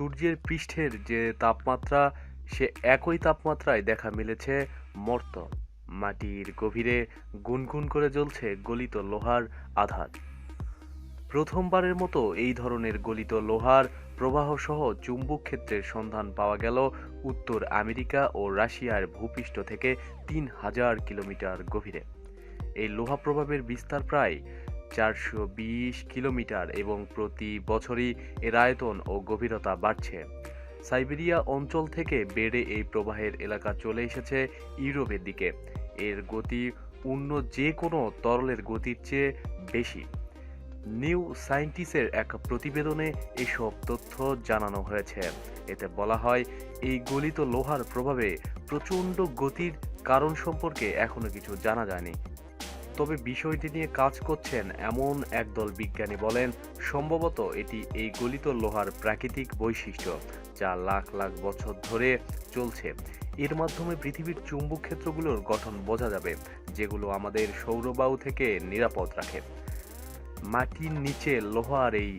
সূর্যের পৃষ্ঠের যে তাপমাত্রা, সে একই তাপমাত্রায় দেখা মিলেছে মর্ত মাটির গভীরে গুনগুন করে জ্বলছে গলিত লোহার আধার। প্রথমবারের মতো এই ধরনের গলিত লোহার প্রবাহসহ চুম্বক ক্ষেত্রের সন্ধান পাওয়া গেল উত্তর আমেরিকা ও রাশিয়ার ভূপৃষ্ঠ থেকে তিন হাজার কিলোমিটার গভীরে। এই লোহা প্রভাবের বিস্তার প্রায় চারশো বিশ কিলোমিটার এবং প্রতি বছরই এর আয়তন ও গভীরতা বাড়ছে। সাইবেরিয়া অঞ্চল থেকে বেড়ে এই প্রবাহের এলাকা চলে এসেছে ইউরোপের দিকে। এর গতি অন্য যে কোনো তরলের গতির চেয়ে বেশি। নিউ সায়েন্টিসের এক প্রতিবেদনে এসব তথ্য জানানো হয়েছে। এতে বলা হয়, এই গলিত লোহার প্রভাবে প্রচণ্ড গতির কারণ সম্পর্কে এখনও কিছু জানা যায়নি। তবে বিষয়টি নিয়ে কাজ করছেন এমন একদল বিজ্ঞানী বলেন, সম্ভবত এটি এই গলিত লোহার প্রাকৃতিক বৈশিষ্ট্য যা লাখ লাখ বছর ধরে চলছে। এর মাধ্যমে পৃথিবীর চুম্বক ক্ষেত্রগুলোর গঠন বোঝা যাবে, যেগুলো আমাদের সৌরবায়ু থেকে নিরাপদ রাখে। মাটির নিচে লোহার এই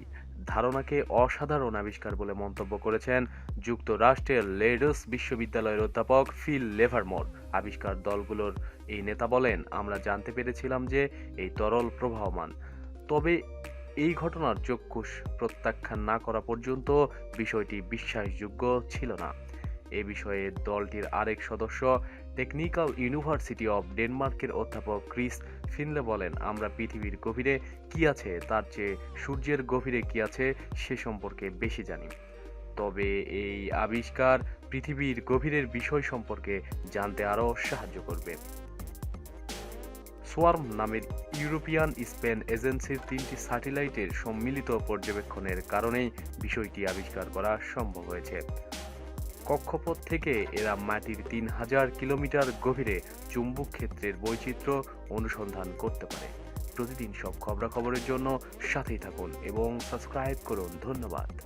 ধারণাকে অসাধারণ আবিষ্কার বলে মন্তব্য করেছেন যুক্তরাষ্ট্রের লেডস বিশ্ববিদ্যালয়ের অধ্যাপক ফিল লেভারমোর। আবিষ্কার দলগুলোর এই নেতা বলেন, আমরা জানতে পেরেছিলাম যে এই তরল প্রবাহমান। তবে এই ঘটনার চক্ষুষ প্রত্যাখ্যান না করা পর্যন্ত বিষয়টি বিশ্বাসযোগ্য ছিল না। এ বিষয়ে দলটির আরেক সদস্য টেকনিক্যাল ইউনিভার্সিটি অব ডেনমার্কের অধ্যাপক ক্রিস ফিনলে বলেন, আমরা পৃথিবীর গভীরে কি আছে? তার চেয়ে সূর্যের গভীরে কি আছে? সে সম্পর্কে বেশি জানি। তবে এই আবিষ্কার পৃথিবীর গভীরের বিষয় সম্পর্কে জানতে আরও সাহায্য করবে। সোয়ার্ম নামের ইউরোপিয়ান স্পেন এজেন্সির তিনটি স্যাটেলাইটের সম্মিলিত পর্যবেক্ষণের কারণেই বিষয়টি আবিষ্কার করা সম্ভব হয়েছে। কক্ষপথ থেকে এরা মাটির তিন হাজার কিলোমিটার গভীরে চুম্বক ক্ষেত্রের বৈচিত্র্য অনুসন্ধান করতে পারে। প্রতিদিন সব খবরাখবরের জন্য সাথেই থাকুন এবং সাবস্ক্রাইব করুন। ধন্যবাদ।